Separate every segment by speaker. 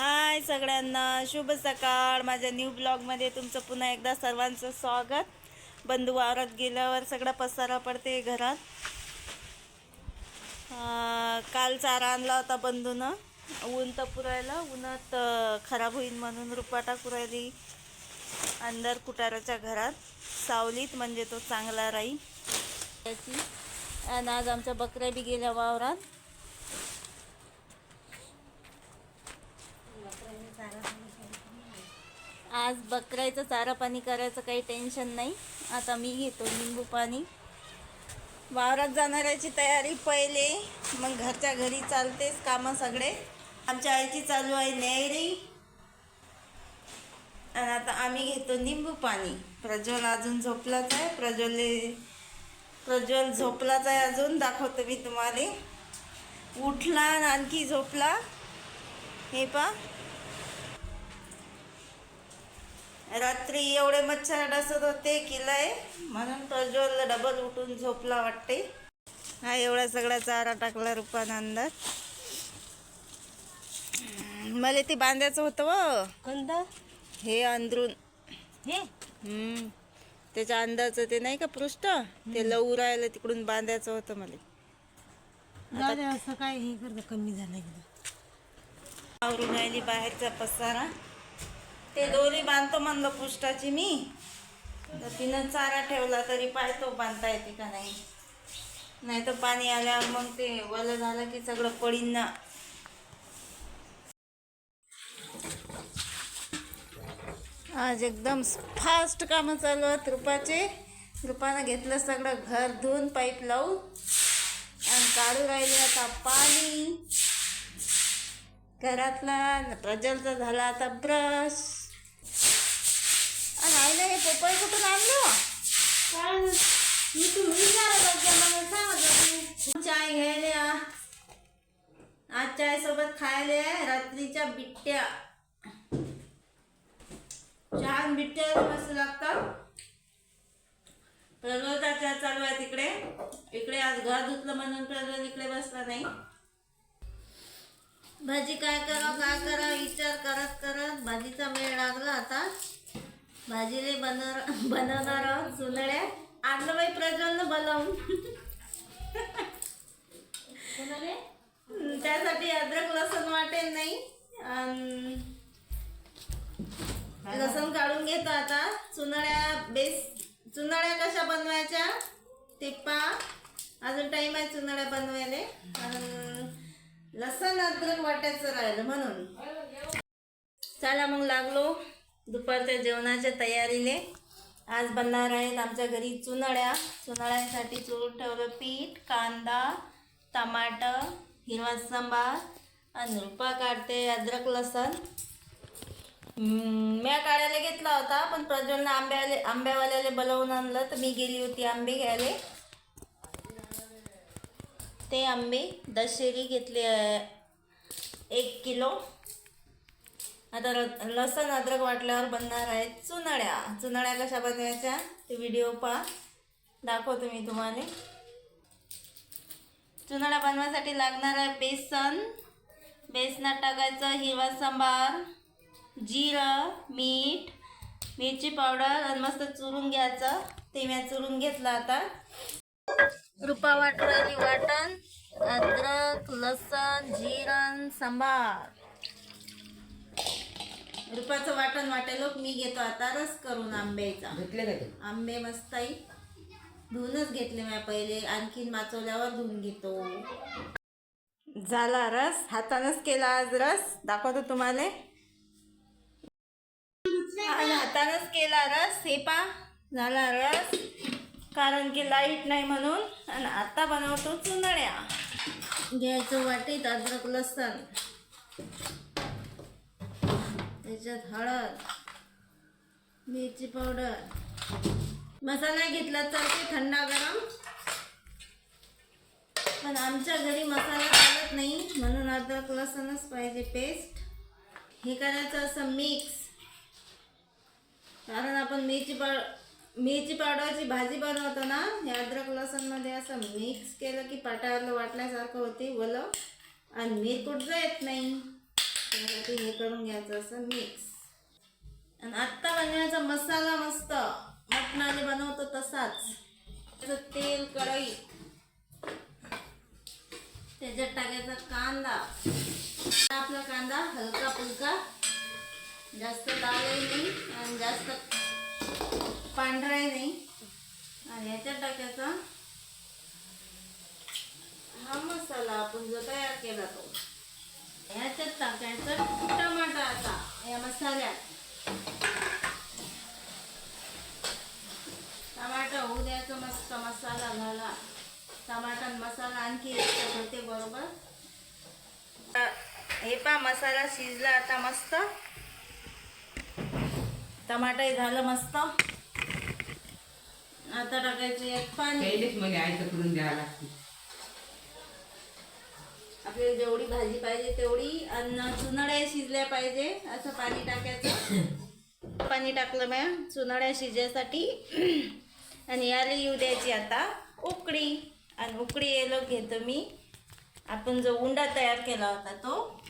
Speaker 1: हाय सगळ्यांना शुभ सकाळ. माझ्या न्यू ब्लॉगमध्ये तुमचं पुन्हा एकदा सर्वांचं स्वागत. बंधू वावरात गेल्यावर सगळा पसारा पडते घरात. काल चारा आणला होता बंधूनं. ऊन तर पुरायला उन्हात खराब होईल म्हणून रुपाटा पुरायली. अंदर कुटाराच्या घरात. सावलीत म्हणजे तो चांगला राहील. त्याची आणि आज आमच्या बकऱ्या बी गेल्या वावरात. आज बकरायचं चारा पाणी करायचं काही टेन्शन नाही. आता मी घेतो लिंबू पाणी. वावरात जाणाऱ्याची तयारी पहिले मग घरच्या घरी चालतेच कामं सगळे. आमच्या आईची चालू आहे नेहरी आणि आता आम्ही घेतो लिंबू पाणी. प्रज्वल अजून झोपलाच आहे. प्रज्वलले प्रज्वल झोपलाच आहे अजून दाखवतो मी तुम्हाला. उठला आणि आणखी झोपला. हे पा रात्री एवढे मच्छर डसत होते किलाय म्हणून प्रज्वल डबल उठून झोपला वाटते. हा एवढा सगळा चारा टाकला रुपान अंदर मला ते बांधायचं होतं व
Speaker 2: कोणतं?
Speaker 1: हे अंदरून.
Speaker 2: हे?
Speaker 1: हम्म. त्याच्या अंदाचं ते नाही का पृष्ठ? ते लवू राहिलं तिकडून बांधायचं होतं मला.
Speaker 2: जाऊ दे असं काय हे करतं कमी झालं एकदा
Speaker 1: आवरून राहिली बाहेरचा पसारा. ते दोरी बांधतो म्हणलं पुष्टाची मी. तर तिनं चारा ठेवला तरी पाहतो बांधता येते का नाही. नाही तर पाणी आल्यावर मग ते वलं झालं की सगळं पडीन ना. आज एकदम फास्ट कामं चालू आहेत रुपाचे. रुपानं घेतलं सगळं घर धुवून पाईप लावून. आणि काढू राहिले आता पाणी. घरातला प्रजलचा झाला आता ब्रश पपई कुठून आणलं?
Speaker 2: मी तुम्ही विचारत होते मला सांगत
Speaker 1: चाय घ्यायला आज चाय सोबत खायला रात्रीच्या बिट्ट्या. छान बिट्ट्या मस्त लागतात. प्रज्वलचा चालू आहे तिकडे इकडे आज घर धुतलं म्हणून प्रज्वल इकडे बसला नाही. भाजी काय करा काय करा विचार करत करत भाजीचा वेळ लागला आता. भाजीले बनव बनवणार आहोत सुनड्या आणलं बाई प्रज्वलनं बनवून त्यासाठी अद्रक लसण वाटेल नाही. लसण काढून घेतो आता. चुनड्या बेस चुनड्या कशा बनवायच्या? ते पा अजून टाइम आहे चुनड्या बनवायला. लसण अद्रक वाटायचं राहिलं म्हणून. चला मग लागलो. दुपारच्या जेवणाच्या तयारीले आज बनणार आहेत आमच्या घरी चुनाळ्या चुनाळ्यांसाठी चूर ठेवलं पीठ कांदा टमाटर हिरवा सांबार आणि रुपा काढते अद्रक लसण. म्या काढायला घेतला होता पण प्रज्वलनं आंब्याले आंब्यावाल्याला बोलवून आणलं तर मी गेली होती आंबे घ्यायला. ते आंबे दशेरी घेतले एक किलो. आता र- लसण अद्रक वाटल्यावर बनणार आहेत चुनाळ्या चुनाळ्या कशा बनवायच्या? ते व्हिडिओ पहा. दाखवतो मी तुम्हाला. चुनाळ्या बनवायसाठी लागणार आहे बेसन. बेसनात टाकायचं हिरवा सांबार जिरं मीठ मिरची पावडर आणि मस्त चुरून घ्यायचं. ते मी चुरून घेतलं आता. रुपा वाटणारी वाटण अद्रक लसण जिरण सांबार. रुपाचं वाटण वाटेल मी घेतो आता रस करून आंब्याचा.
Speaker 3: घेतले का ते?
Speaker 1: आंबे मस्त आहे. धुवूनच घेतले मी पहिले. आणखीन माचवल्यावर धुवून घेतो. झाला रस. हातानंच केला आज रस. दाखवतो तुम्हाला. हातानंच केला रस. हे पा. झाला रस. कारण की लाइट नाही म्हणून. आणि आता बनवतो चुनड्या. घ्यायचं वाटीत अद्रक लसण. त्याच्यात हळद मिरची पावडर. मसाला घेतला तर ते थंडा गरम. पण आमच्या घरी मसाला चालत नाही म्हणून अद्रक लसणच पाहिजे पेस्ट हे करायचं असं मिक्स कारण आपण मिरची पाव मिरची पावडरची भाजी बनवतो ना हे अद्रक लसणमध्ये असं मिक्स केलं की पाटावरलं वाटल्यासारखं होते वलं आणि मिरकुट येत नाही. त्यासाठी हे करून घ्यायचं असं मिक्स आणि आत्ता बनवायचा मसाला मस्त मटणाने बनवतो तसाच त्याचं तेल कढई त्याच्यात टाकायचा कांदा आपला कांदा हलका फुलका जास्त लालही नाही आणि जास्त पांढराही नाही आणि ह्याच्यात टाकायचा हा मसाला आपण जो तयार केला तो ह्याच्यात टाकायचं टमाटा आता या मसाल्यात. टमाटा होऊ द्यायचा मस्त मसाला झाला. टमाटा मसाला आणखी होते बरोबर? हे पा मसाला शिजला आता मस्त. टमाटाही झालं मस्त. आता टाकायचं एक पाणी.
Speaker 3: करून द्यावं लागते.
Speaker 1: आपल्याला जेवढी भाजी पाहिजे तेवढी अन्न चुनड्या शिजल्या पाहिजे असं पाणी टाकायचं. पाणी टाकलं मॅम चुनड्या शिजायसाठी. आणि याला येऊ द्यायची आता उकडी आणि उकडी यायला घेतो मी. आपण जो उंडा तयार केला होता तो.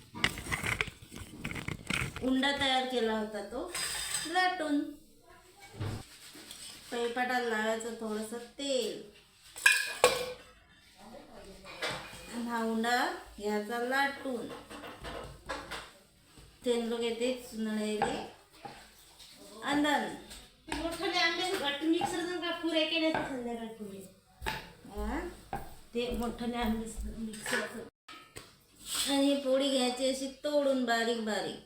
Speaker 1: उंडा तयार केला होता तो. लाटून. पैपाटाला लावायचं थोडंसं तेल. उंडा घ्यायचा लाटून लोक येते. चुनळेले अंदन
Speaker 2: मोठाले आंबे घट मिक्सर जर का पुरे केले तर संध्याकाळ पुरे
Speaker 1: हा?
Speaker 2: ते मोठाले आंबे मिक्सर
Speaker 1: आणि पोळी घ्यायची अशी तोडून बारीक बारीक.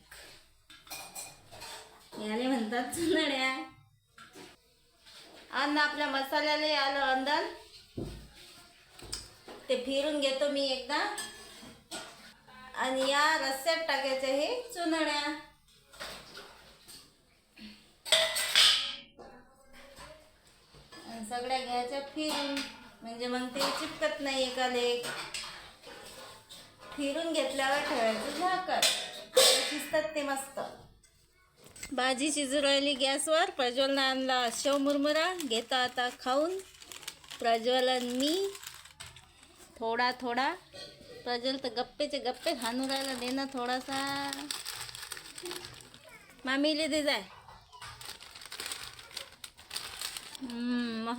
Speaker 1: याले म्हणतात चुनड्या. अन्न आपल्या मसाल्याला आलं अंदन ते फिरून घेतो मी एकदा. आणि या रस्स्यात टाकायचं हे चुनड्या सगळ्या घ्यायच्या फिरून. म्हणजे मग ते चिपकत नाही एका. लेख फिरून घेतल्यावर ठेवायचं झाकण. शिजतात ते मस्त. भाजी शिजू राहिली गॅसवर. प्रज्वलनं आणला शेव मुरमुरा. घेता आता खाऊन. प्रज्वलन मी. थोडा थोडा. प्रज्वल तर गप्पेचे गप्पे हाणू राहिला. दे ना थोडासा. मामीले दे जाय.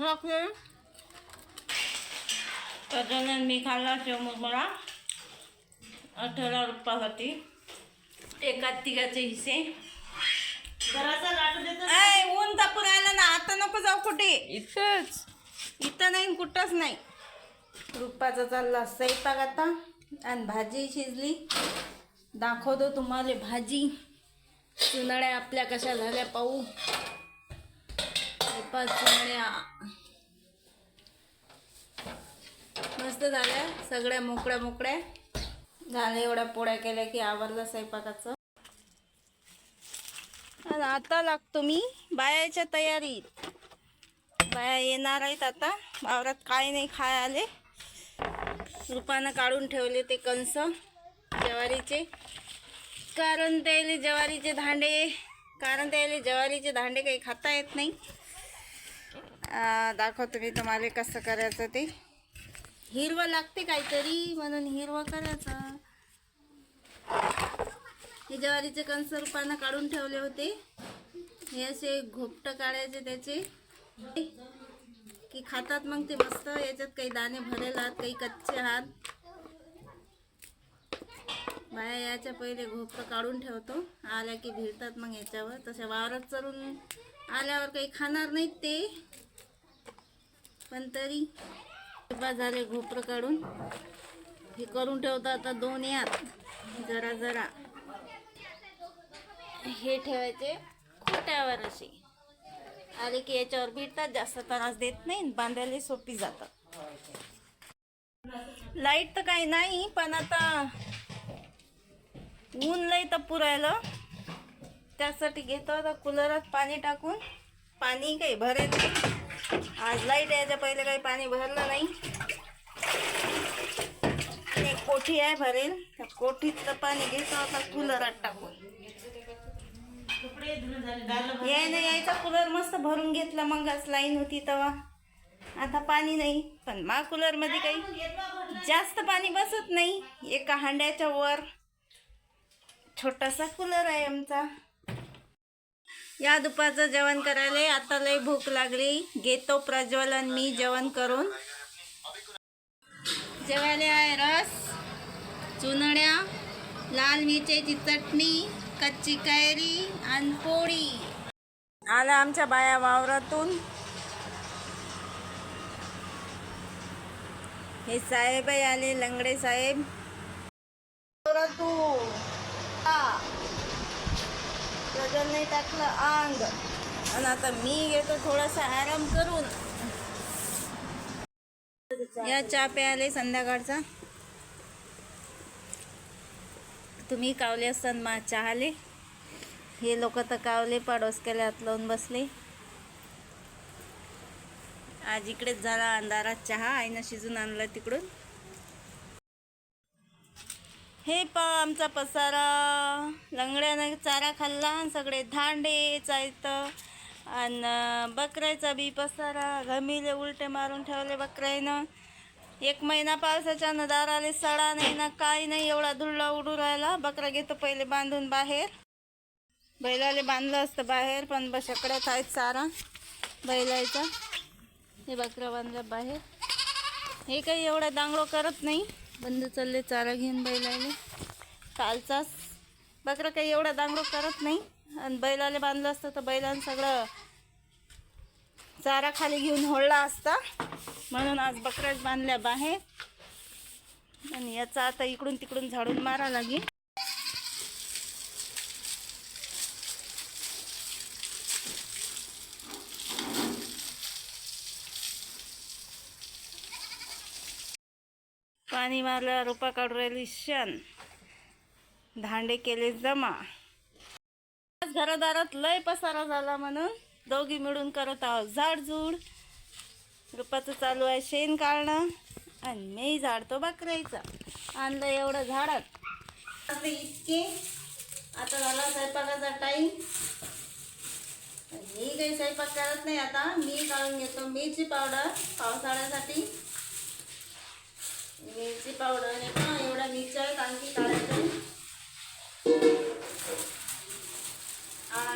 Speaker 1: लागते प्रज्वल आणि मी खाल्ला शेव मुरमुरा अठरा रुपयासाठी एका तिघाचे हिस्से. ऊन तापू राहिला ना. आता नको जाऊ कुठे.
Speaker 3: इथंच.
Speaker 1: इथं नाही कुठंच नाही. रुपाचा चालला स्वयंपाक आता आणि भाजी शिजली. दाखवतो तुम्हाला भाजी. चुनड्या आपल्या कशा झाल्या पाहू. हे मस्त झाल्या सगळ्या मोकळ्या मोकळ्या. झाल्या एवढ्या पोळ्या केल्या की आवरलं स्वयंपाकाचं. आणि आता लागतो मी बायाच्या तयारीत. बाया येणार आहेत आता. वावरात काय नाही खाय आले. रुपानं काढून ठेवले ते कंस ज्वारीचे. कारण त्याले ज्वारीचे धांडे. कारण त्याले ज्वारीचे धांडे काही खाता येत नाही. दाखवतो मी तुम्हाला कसं करायचं ते. हिरवं लागते काहीतरी म्हणून हिरवं करायचं. हे ज्वारीचे कंस रुपानं काढून ठेवले होते. हे असे घोपटं काढायचे त्याचे. की खातात मग ते मस्त याच्यात काही दाणे भरेल आहात काही कच्चे आहात. बाया याच्या पहिले घोपटं काढून ठेवतो. आल्या की भिडतात मग याच्यावर. तशा वावरात चरून आल्यावर काही खाणार नाहीत ते. पण तरी झाले घोपरं काढून हे करून ठेवतो. आता दोन यात. जरा जरा. हे ठेवायचे खोट्यावर असे. आले की याच्यावर भिडतात जास्त त्रास देत नाही बांधायला सोपी जातात. लाइट तर काही नाही पण आता ऊन लई तर पुरायला. त्यासाठी घेतो आता कूलरात पाणी टाकून. पाणी काही भरेल नाही. आज लाइट यायच्या पहिले काही पाणी भरलं नाही. एक कोठी आहे भरेल. त्या कोठीतलं पाणी घेतो आता कूलरात टाकून. यायनं यायचा कूलर मस्त भरून घेतला मग लाईन होती तेव्हा. आता पाणी नाही पण मा कूलरमध्ये काही जास्त पाणी बसत नाही. एका हांड्याच्या वर छोटासा कूलर आहे आमचा. या दुपारचं जेवण करायला आता लय भूक लागली. घेतो प्रज्वलन मी जेवण करून. जेवायला आहे रस चुनड्या लाल मिरच्याची चटणी कच्ची कैरी आणि पोळी. आला आमच्या बाया वावरातून. हे साहेब आले लंगडे साहेब. हा. प्रज्वलने टाकलं अंग आणि आता मी घेतो थोडासा आराम करून. या चहा प्यायले संध्याकाळचा. तुम्ही कावले असताना मा चहाले. हे लोक तर कावले पाडोसक्याला हात लावून बसले. आज इकडेच झाला अंधारात चहा आईनं शिजून आणला तिकडून. हे पा आमचा पसारा. लंगड्यानं चारा खाल्ला आणि सगळे धांडे चालतं आणि बकऱ्याचा बी पसारा. घमीले उलटे मारून ठेवले बकऱ्यानं. एक महिना पावसाच्या न दाराले सडा नाही ना काही नाही एवढा धुळला उडू राहिला. बकरा घेतो पहिले बांधून बाहेर. बैलाले बांधलं असतं बाहेर पण बस आहेत चारा बैलायचा. हे बकरा बांधलं बाहेर. हे काही एवढा दांगडो करत नाही. बंद चालले चारा घेऊन बैलाले. कालचाच. बकरा काही एवढा दांगडो करत नाही. आणि बैलाले बांधलं असतं तर बैलानं सगळं चारा खाली घेऊन होळला असता. म्हणून आज बकऱ्याच बांधल्या बाहेर. आणि याचा आता इकडून तिकडून झाडून मारा लागेल. पाणी मारल्या रोपा काढून राहिली शन धांडे केले जमा. घरादारात लय पसारा झाला म्हणून. दोघी मिळून करत आहोत. झाडझूड रुपाचं चालू आहे शेण काढणं. आणि मी झाडतो बकरायचा आणलं एवढं झाडात. आता इतके. आता झाला स्वयंपाकाचा टाईम मी काही स्वयंपाक करत नाही आता. मी काढून घेतो मिरची पावडर पावसाळ्यासाठी. मिरची पावडर नाही का एवढ्या मिरच्या आहेत आणखी काढायचं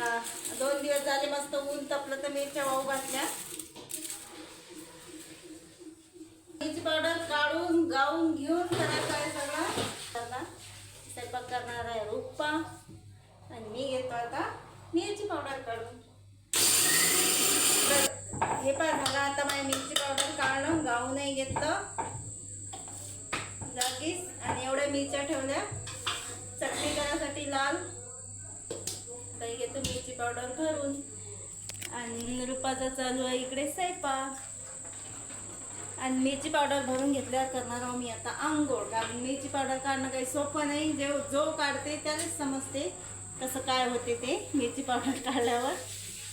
Speaker 1: दोन दिवस झाले मस्त ऊन तपलं तर मिरच्या वाहू घातल्या. मिरची पावडर काढून गाऊन घेऊन करायचं आहे सगळं. स्वयंपाक करणार आहे रुप्पा. आणि मी घेतो आता मिरची पावडर काढून. तर हे पण झालं आता माझी मिरची पावडर काढणं गाऊनही घेतलं. जागीच आणि एवढ्या मिरच्या ठेवल्या. चटणी करायसाठी लाल. पावडर घालून आणि रुपाचा चालू आहे इकडे स्वयंपाक. आणि मिरची पावडर भरून घेतल्यावर करणार आहोत मी आता आंघोळ. कारण मिरची पावडर काढणं काही सोपं नाही. जे जो काढते त्यालाच समजते कसं काय होते ते मिरची पावडर काढल्यावर.